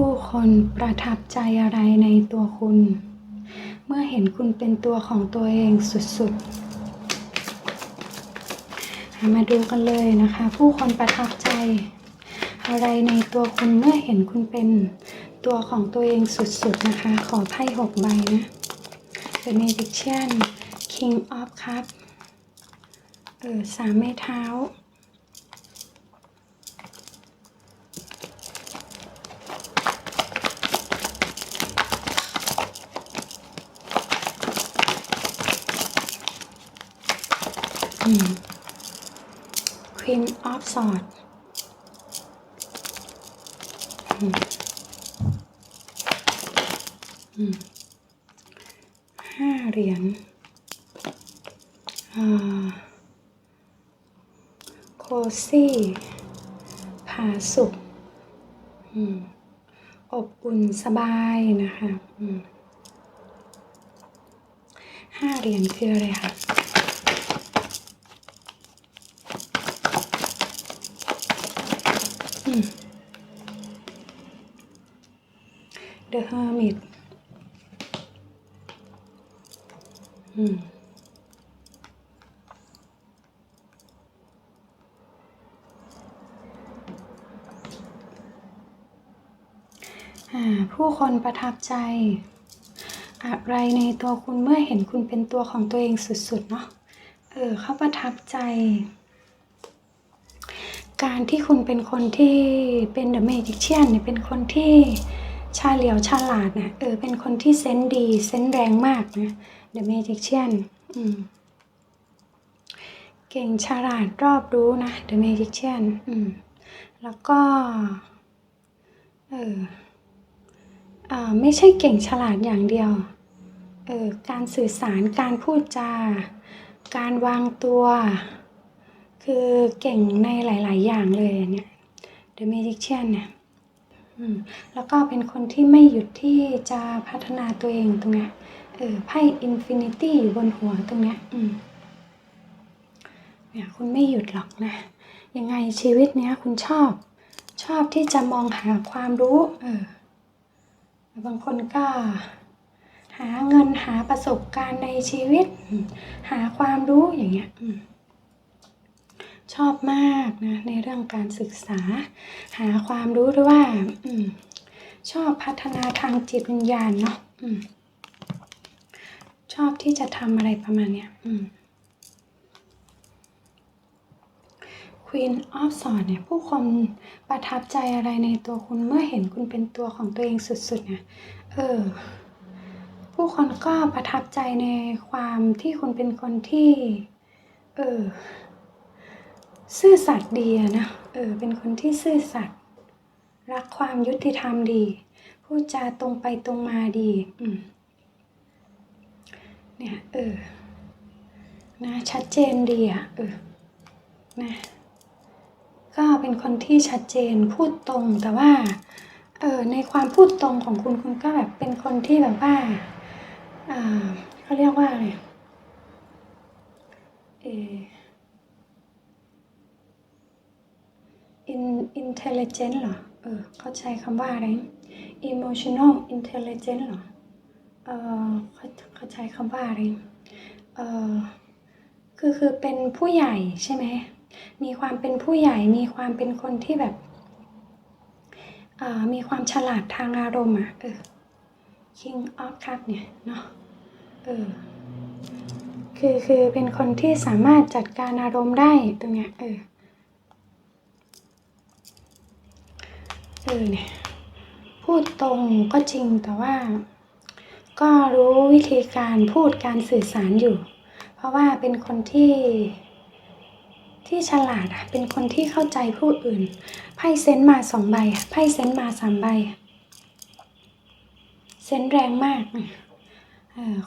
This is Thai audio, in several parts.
ผู้คนประทับใจอะไรในตัวคุณ เมื่อเห็นคุณเป็นตัวของตัวเองสุดๆ มาดูกันเลยนะคะ ผู้คนประทับใจ อะไรในตัวคุณเมื่อเห็นคุณเป็นตัวของตัวเองสุดๆนะคะ ขอไพ่หกใบนะ The Magician King of Cups เออสามไม้เท้า อืม อืมอืมห้าเหรียญอ่าโคซี่ผาสุกอบอุ่นสบายนะคะห้าเหรียญคืออะไรคะ The Hermit อืมอ่าผู้คนประทับใจ อะไรในตัวคุณเมื่อเห็นคุณเป็นตัวของตัวเองสุดๆเนาะเออเขาประทับใจ การที่คุณเป็นคนที่เป็นเดอะเมจิเชียนเนี่ยเป็นคนที่ ชาเหลียวฉลาดนะเออเป็นคนที่เซนดี เซนแรงมากนะเดอะเมจิเชียนอืมเก่งฉลาดรอบรู้นะเดอะเมจิเชียนอืมแล้วก็เอออ่าไม่ใช่เก่งฉลาดอย่างเดียวเออการสื่อสารการพูดจา การวางตัว คือเก่งในหลาย ๆ อย่างเลยเนี่ย The Magician เนี่ย แล้วก็เป็นคนที่ไม่หยุดที่จะพัฒนาตัวเองตรงเนี้ยเออไพ่ Infinity อยู่บนหัวตรงเนี้ยอืมเนี่ยคุณไม่หยุดหรอกนะ ยังไงชีวิตเนี้ยคุณชอบ ชอบที่จะมองหาความรู้เออบางคนก็หาเงินหาประสบการณ์ในชีวิต หาความรู้อย่างเงี้ยอืม ชอบมากนะในเรื่องการศึกษา หาความรู้ด้วยว่าอชอบพัฒนาทางจิตวิญญาณเนาะอชอบที่จะทำอะไรประมาณเนี้ยอืม Queen of s w o r d เนี่ยผู้คนประทับใจอะไรในตัวคุณเมื่อเห็นคุณเป็นตัวของตัวเองสุดๆเนี่ยเออผู้คนก็ประทับใจในความที่คุณเป็นคนที่ เออ ซื่อสัตย์ดีนะ เออ เป็นคนที่ซื่อสัตย์รักความยุติธรรมดี พูดจาตรงไปตรงมาดี อืม เนี่ย เออ นะ ชัดเจนดีอะเออ นะ ก็เป็นคนที่ชัดเจนพูดตรงแต่ว่า เออ ในความพูดตรงของคุณคุณก็แบบเป็นคนที่แบบว่า อ่าเขาเรียกว่าอะไรเออ in intelligent เหรอ เออ เข้าใช้คำว่าอะไร emotional intelligent เหรอ เออเขาเขาใช้คำว่าอะไร เออคือคือเป็นผู้ใหญ่ใช่ไหม มีความเป็นผู้ใหญ่ มีความเป็นคนที่แบบอ่ามีความฉลาดทางอารมณ์อะ เออ King of Cup เนี่ยเนาะ เออ คือคือเป็นคนที่สามารถจัดการอารมณ์ได้ตรงเนี้ย เออ เออเนี่ยพูดตรงก็จริงแต่ว่า ก็รู้วิธีการพูดการสื่อสารอยู่ เพราะว่าเป็นคนที่ที่ฉลาดอะเป็นคนที่เข้าใจผู้อื่น ไพ่เซนมาสองใบ ไพ่เซนมาสามใบ เซนแรงมาก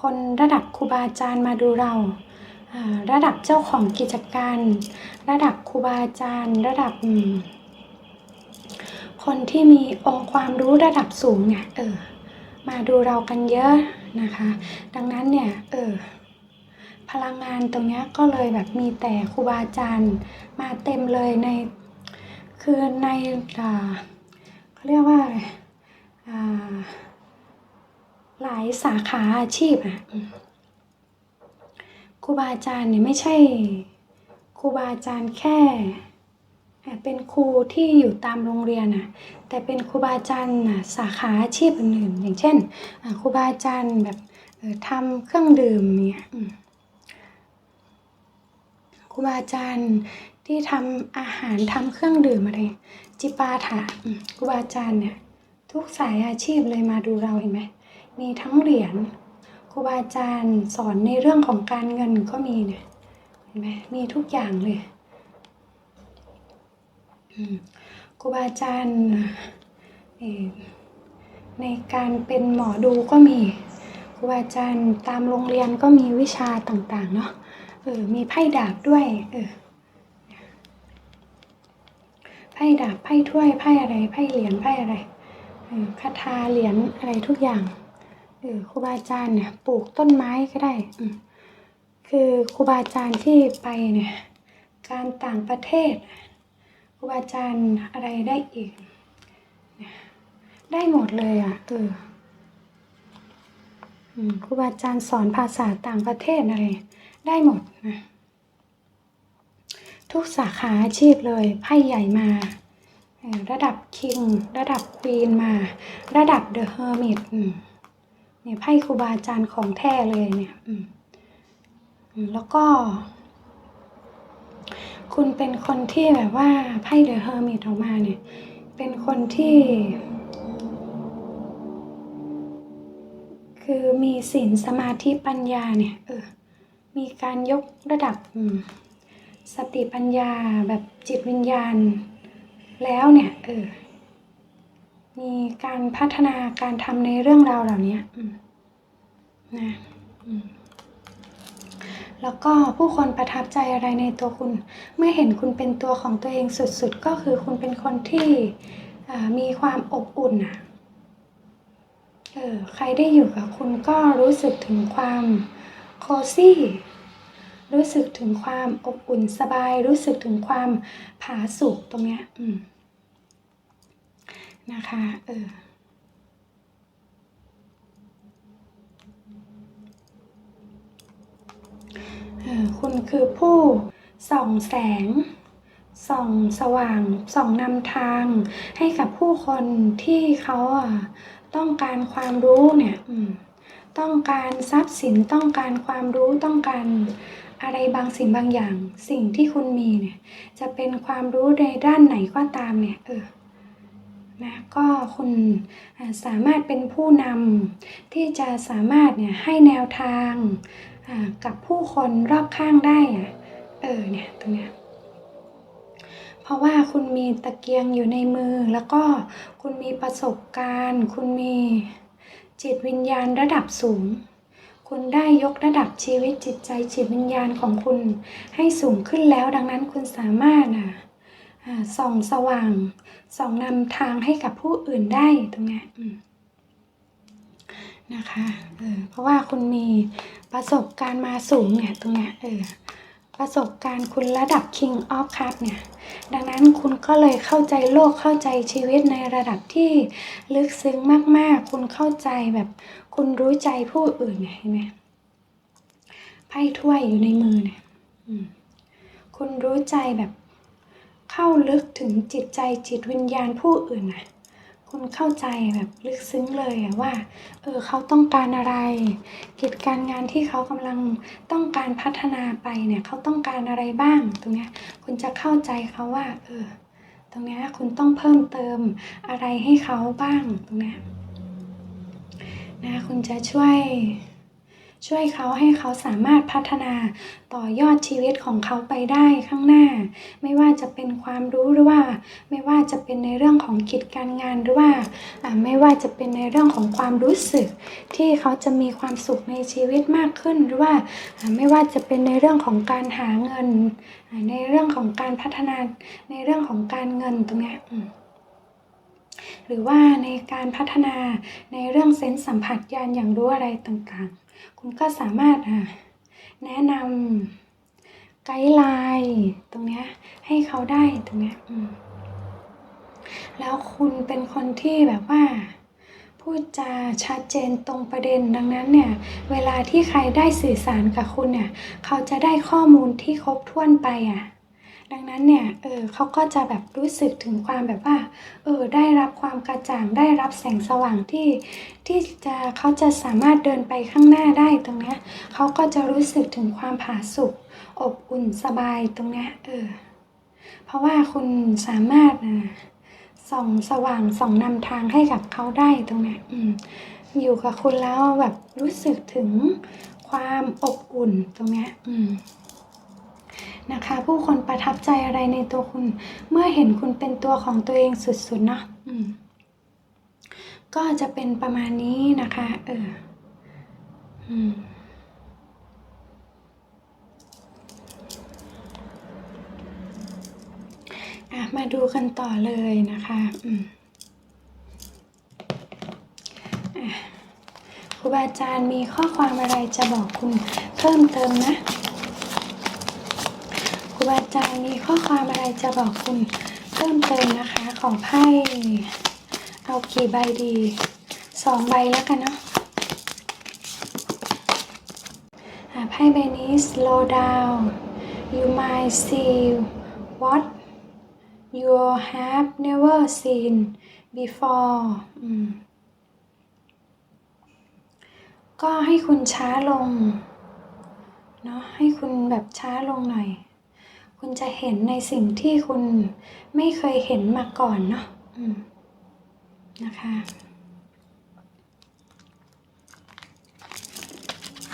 คนระดับครูบาอาจารย์มาดูเรา ระดับเจ้าของกิจการ ระดับครูบาอาจารย์ ระดับ คนที่มีองค์ความรู้ระดับสูงเนี่ยเออมาดูเรากันเยอะนะคะ ดังนั้นเนี่ยเออพลังงานตรงนี้ก็เลยแบบมีแต่ครูบาอาจารย์มาเต็มเลยในคือในอ่าเขาเรียกว่าอะไรอ่าหลายสาขาอาชีพอะครูบาอาจารย์เนี่ยไม่ใช่ครูบาอาจารย์แค่ เป็นครูที่อยู่ตามโรงเรียนอะแต่เป็นครูบาอาจารย์นะสาขาอาชีพอื่นๆอย่างเช่นครูบาอาจารย์แบบทำเครื่องดื่มเนี่ยครูบาอาจารย์ที่ทำอาหารทำเครื่องดื่มอะไรจิปาถะครูบาอาจารย์เนี่ยทุกสายอาชีพเลยมาดูเราเห็นไหมมีทั้งเหรียญครูบาอาจารย์สอนในเรื่องของการเงินก็มีเนี่ยเห็นไหมมีทุกอย่างเลย ครูบาอาจารย์ในการเป็นหมอดูก็มีครูบาอาจารย์ตามโรงเรียนก็มีวิชาต่างๆเนาะเออมีไพ่ดาบด้วยเออไพ่ดาบไพ่ถ้วยไพ่อะไรไพ่เหรียญไพ่อะไรคาถาเหรียญอะไรทุกอย่างเออครูบาอาจารย์เนี่ยปลูกต้นไม้ก็ได้คือครูบาอาจารย์ที่ไปเนี่ยการต่างประเทศ รูบาอาจารย์อะไรได้อีก ได้หมดเลยอะเออครูบาอาจารย์สอนภาษาต่างประเทศอะไร ได้หมดนะทุกสาขาอาชีพเลยไพ่ใหญ่มา ระดับคิง ระดับควีนมา ระดับเดอะเฮอร์มิตเนี่ยไพ่ครูบาอาจารย์ของแท้เลยเนี่ยแล้วก็ คุณเป็นคนที่แบบว่าไพ่เดอะเฮอร์มิตออกมาเนี่ย เป็นคนที่ คือมีศีลสมาธิปัญญาเนี่ยเออมีการยกระดับสติปัญญาแบบจิตวิญญาณ แล้วเนี่ยเออมีการพัฒนาการทำในเรื่องราวเหล่านี้นะอืม แล้วก็ผู้คนประทับใจอะไรในตัวคุณ เมื่อเห็นคุณเป็นตัวของตัวเองสุดๆ ก็คือคุณเป็นคนที่มีความอบอุ่นอะเออใครได้อยู่กับคุณก็รู้สึกถึงความโคซี่รู้สึกถึงความอบอุ่นสบาย รู้สึกถึงความผาสุกตรงเนี้ยอืมนะคะ เออ เออ คุณคือผู้ส่องแสง ส่องสว่าง ส่องนำทาง ให้กับผู้คนที่เขาต้องการความรู้เนี่ยต้องการทรัพย์สินต้องการความรู้ต้องการอะไรบางสิ่งบางอย่าง สิ่งที่คุณมีเนี่ย จะเป็นความรู้ในด้านไหนก็ตามเนี่ย เออนะก็คุณสามารถเป็นผู้นำที่จะสามารถเนี่ยให้แนวทาง กับผู้คนรอบข้างได้อะเออเนี่ยตรงเนี้ยเพราะว่าคุณมีตะเกียงอยู่ในมือแล้วก็คุณมีประสบการณ์ คุณมีจิตวิญญาณระดับสูง คุณได้ยกระดับชีวิตจิตใจจิตวิญญาณของคุณให้สูงขึ้นแล้ว ดังนั้นคุณสามารถอะส่องสว่าง ส่องนำทางให้กับผู้อื่นได้ตรงเนี้ย นะคะเออเพราะว่าคุณมีประสบการณ์มาสูงเนี่ยตรงเนี้ยเออประสบการณ์คุณระดับ King of Cup เนี่ย ดังนั้นคุณก็เลยเข้าใจโลกเข้าใจชีวิตในระดับที่ลึกซึ้งมากๆ คุณเข้าใจแบบคุณรู้ใจผู้อื่นเนี่ยเห็นไหมไพ่ถ้วยอยู่ในมือเนี่ยอืมคุณรู้ใจแบบเข้าลึกถึงจิตใจจิตวิญญาณผู้อื่นนะ คุณเข้าใจแบบลึกซึ้งเลยอะว่า เออเขาต้องการอะไร กิจการงานที่เขากำลังต้องการพัฒนาไปเนี่ยเขาต้องการอะไรบ้าง ตรงเนี้ยคุณจะเข้าใจเขาว่า เออ ตรงเนี้ยคุณต้องเพิ่มเติมอะไรให้เขาบ้างตรงเนี้ยนะ คุณจะช่วย ช่วยเขาให้เขาสามารถพัฒนาต่อยอดชีวิตของเขาไปได้ข้างหน้า ไม่ว่าจะเป็นความรู้หรือว่า ไม่ว่าจะเป็นในเรื่องของกิจการงานหรือว่าอ่าไม่ว่าจะเป็นในเรื่องของความรู้สึก ที่เขาจะมีความสุขในชีวิตมากขึ้นหรือว่าอ่าไม่ว่าจะเป็นในเรื่องของการหาเงิน ในเรื่องของการพัฒนาในเรื่องของการเงินตรงเนี้ยหรือว่าในการพัฒนาในเรื่องเซนส์สัมผัสญาณอย่างรู้อะไรต่างๆ คุณก็สามารถอ่าแนะนำไกด์ไลน์ตรงเนี้ยให้เขาได้ตรงเนี้ยแล้วคุณเป็นคนที่แบบว่าพูดจาชัดเจนตรงประเด็นดังนั้นเนี่ย เวลาที่ใครได้สื่อสารกับคุณเนี่ย เขาจะได้ข้อมูลที่ครบถ้วนไปอะ ดังนั้นเนี่ยเออเขาก็จะแบบรู้สึกถึงความแบบว่าเออได้รับความกระจ่างได้รับแสงสว่างที่ ที่จะเขาจะสามารถเดินไปข้างหน้าได้ตรงเนี้ยเขาก็จะรู้สึกถึงความผาสุกอบอุ่นสบายตรงเนี้ยเออเพราะว่าคุณสามารถอะส่องสว่างส่องนำทางให้กับเขาได้ตรงเนี้ยอืมอยู่กับคุณแล้วแบบรู้สึกถึงความอบอุ่นตรงเนี้ยอืม นะคะ ผู้คนประทับใจอะไรในตัวคุณ เมื่อเห็นคุณเป็นตัวของตัวเองสุดๆเนาะก็จะเป็นประมาณนี้นะคะ เอออืมมาดูกันต่อเลยนะคะ อืมครูบาอาจารย์มีข้อความอะไรจะบอกคุณเพิ่มเติมนะ รูบาอาจารย์มีข้อความอะไรจะบอกคุณเพิ่มเติมนะคะ ขอไพ่เอากี่ใบดีสองใบแล้วกันเนาะไพ่ใบนี้ slow down you might see what you have never seen before อืมก็ให้คุณช้าลง เนาะให้คุณแบบช้าลงหน่อย คุณจะเห็นในสิ่งที่คุณไม่เคยเห็นมาก่อนเนาะนะคะ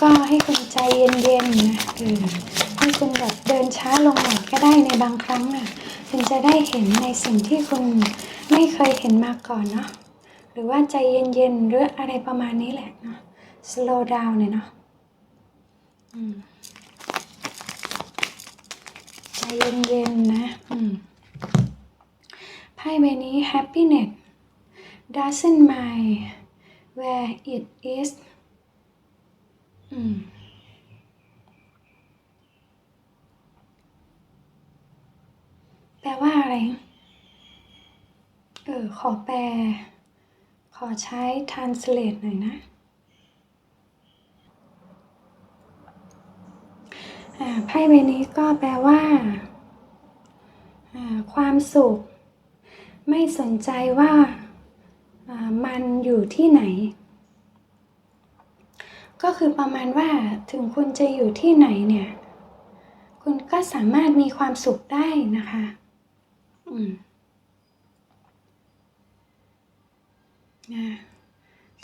ก็ให้คุณใจเย็นๆนะเออให้คุณแบบเดินช้าลงหน่อยก็ได้ในบางครั้งน่ะคุณจะได้เห็นในสิ่งที่คุณไม่เคยเห็นมาก่อนเนาะหรือว่าใจเย็นๆหรืออะไรประมาณนี้แหละเนาะ slow down เนี่ยเนาะอืมใจ เย็นๆนะอืมไพ่ใบนี้ happiness doesn't mind where it is อืมแปลว่าอะไร เออ ขอแปล ขอใช้ translate หน่อยนะ อ่า ไพ่ใบนี้ก็แปลว่า ความสุข ไม่สนใจว่าอ่ามันอยู่ที่ไหน ก็คือประมาณว่าถึงคุณจะอยู่ที่ไหนเนี่ย คุณก็สามารถมีความสุขได้นะคะ อืมนะ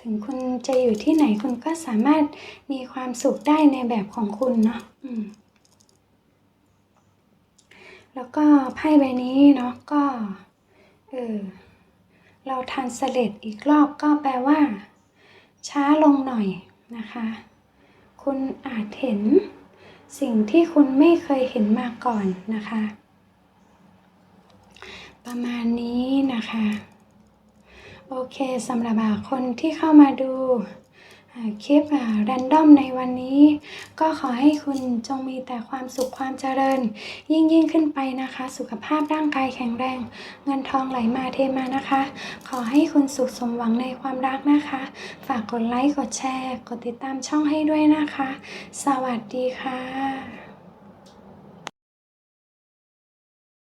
ถึงคุณจะอยู่ที่ไหนคุณก็สามารถมีความสุขได้ในแบบของคุณเนาะอืม แล้วก็ไพ่ใบนี้เนาะก็เออเราทันสเลตอีกรอบก็แปลว่า ช้าลงหน่อยนะคะ คุณอาจเห็นสิ่งที่คุณไม่เคยเห็นมาก่อนนะคะ ประมาณนี้นะคะ โอเคสำหรับคนที่เข้ามาดู คลิปแรนดอมในวันนี้ ก็ขอให้คุณจงมีแต่ความสุขความเจริญ ยิ่งยิ่งขึ้นไปนะคะ สุขภาพร่างกายแข็งแรง เงินทองไหลมาเทมานะคะ ขอให้คุณสุขสมหวังในความรักนะคะ ฝากกดไลค์กดแชร์ กดติดตามช่องให้ด้วยนะคะ สวัสดีค่ะ